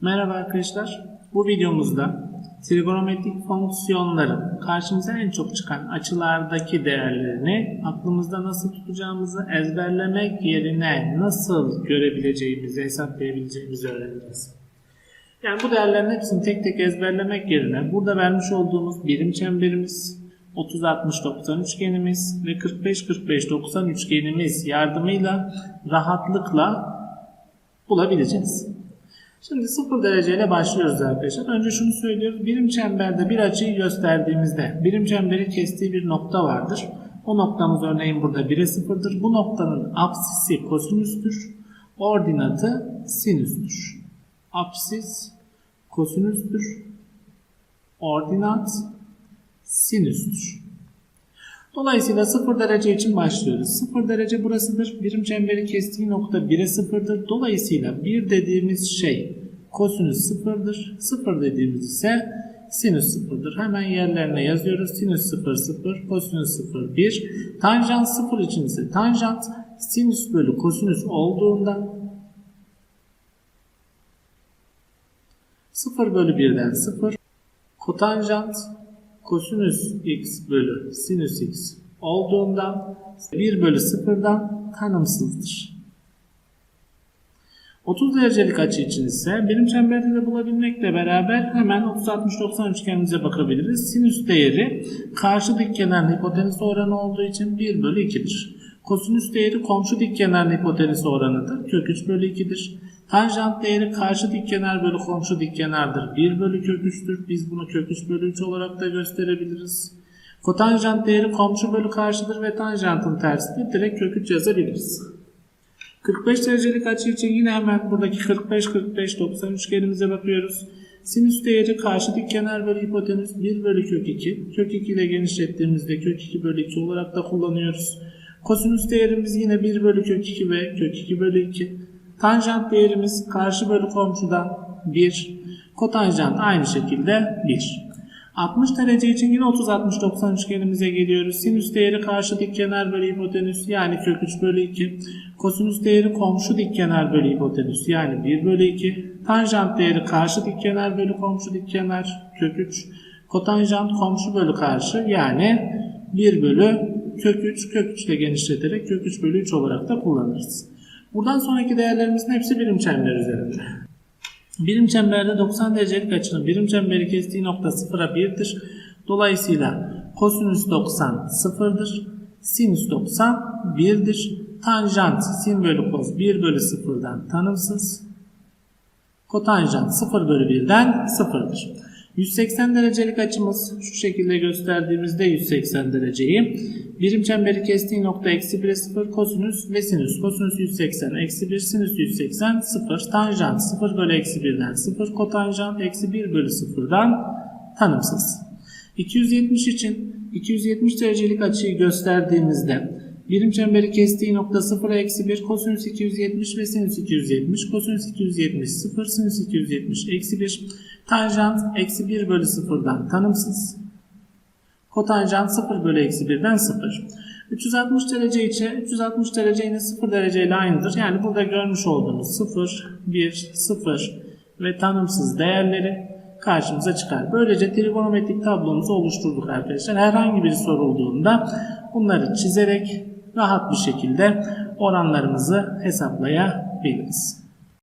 Merhaba arkadaşlar. Bu videomuzda trigonometrik fonksiyonların karşımıza en çok çıkan açılardaki değerlerini aklımızda nasıl tutacağımızı ezberlemek yerine nasıl görebileceğimizi, hesaplayabileceğimizi öğreneceğiz. Yani bu değerlerin hepsini tek tek ezberlemek yerine burada vermiş olduğumuz birim çemberimiz, 30-60-90 üçgenimiz ve 45-45-90 üçgenimiz yardımıyla rahatlıkla bulabileceğiz. Şimdi 0 dereceyle başlıyoruz arkadaşlar. Önce şunu söylüyoruz. Birim çemberde bir açıyı gösterdiğimizde birim çemberi kestiği bir nokta vardır. O noktamız örneğin burada 1'e 0'dır. Bu noktanın apsisi kosinüstür. Ordinatı sinüstür. Apsis kosinüstür. Ordinat sinüstür. Dolayısıyla 0 derece için başlıyoruz. 0 derece burasıdır. Birim çemberi kestiği nokta 1'e 0'dır. Dolayısıyla 1 dediğimiz şey kosinüs 0'dır. 0 dediğimiz ise sinüs 0'dır. Hemen yerlerine yazıyoruz. Sinüs 0 0, kosinüs 0 1. Tanjant 0 için ise tanjant sinüs bölü kosinüs olduğundan 0 bölü 1'den 0. Kotanjant kosinüs x bölü sinüs x olduğundan 1 bölü 0'dan tanımsızdır. 30 derecelik açı için ise birim çemberde de bulabilmekle beraber hemen 30-60-90 üçgenimize bakabiliriz. Sinüs değeri karşı dik kenarın hipotenüs oranı olduğu için 1 bölü 2'dir. Kosinüs değeri komşu dik kenarın hipotenüs oranıdır. Kök 3 bölü 2'dir. Tanjant değeri karşı dik kenar bölü komşu dik kenardır. 1 bölü kök 3'tür. Biz bunu kök 3 bölü 3 olarak da gösterebiliriz. Kotanjant değeri komşu bölü karşıdır ve tanjantın tersidir. Direkt kök 3 yazabiliriz. 45 derecelik açı için yine hemen buradaki 45-45-90 üçgenimize bakıyoruz. Sinüs değeri karşı dik kenar bölü hipotenüs 1 bölü kök 2. Kök 2 ile genişlettiğimizde kök 2 bölü 2 olarak da kullanıyoruz. Kosinüs değerimiz yine 1 bölü kök 2 ve kök 2 bölü 2. Tanjant değerimiz karşı bölü komşudan 1. Kotanjant aynı şekilde 1. 60 derece için yine 30-60-90 üçgenimize geliyoruz. Sinüs değeri karşı dik kenar bölü hipotenüs yani kök 3 bölü 2. Kosinüs değeri komşu dik kenar bölü hipotenüs yani 1 bölü 2. Tanjant değeri karşı dik kenar bölü komşu dik kenar kök 3. Kotanjant komşu bölü karşı yani 1 bölü kök 3 kök 3 ile genişleterek kök 3 bölü 3 olarak da kullanırız. Buradan sonraki değerlerimizin hepsi birim çember üzerinde. Birim çemberde 90 derecelik açının birim çemberi kestiği nokta 0'a 1'dir. Dolayısıyla kosinüs 90 0'dır. Sinüs 90 1'dir. Tanjant sin bölü kos 1 bölü 0'dan tanımsız. Kotanjant 0 bölü 1'den 0'dır. 180 derecelik açımız şu şekilde gösterdiğimizde 180 dereceyi birim çemberi kestiği nokta eksi 1'e 0 kosinüs ve sinüs. Kosinüs 180 eksi 1 sinüs 180 0 tanjant 0 bölü eksi 1'den 0 kotanjant eksi 1 bölü 0'dan tanımsız. 270 için 270 derecelik açıyı gösterdiğimizde birim çemberi kestiği nokta 0 eksi 1 kosinüs 270 ve sinüs 270 kosinüs 270 0 sinüs 270 eksi 1 tanjant eksi 1 bölü 0'dan tanımsız kotanjant 0 bölü eksi 1'den 0 360 derece için 360 derece yine 0 derece ile aynıdır. Yani burada görmüş olduğumuz 0, 1, 0 ve tanımsız değerleri karşımıza çıkar. Böylece trigonometrik tablomuzu oluşturduk arkadaşlar. Herhangi bir sorulduğunda bunları çizerek rahat bir şekilde oranlarımızı hesaplayabiliriz.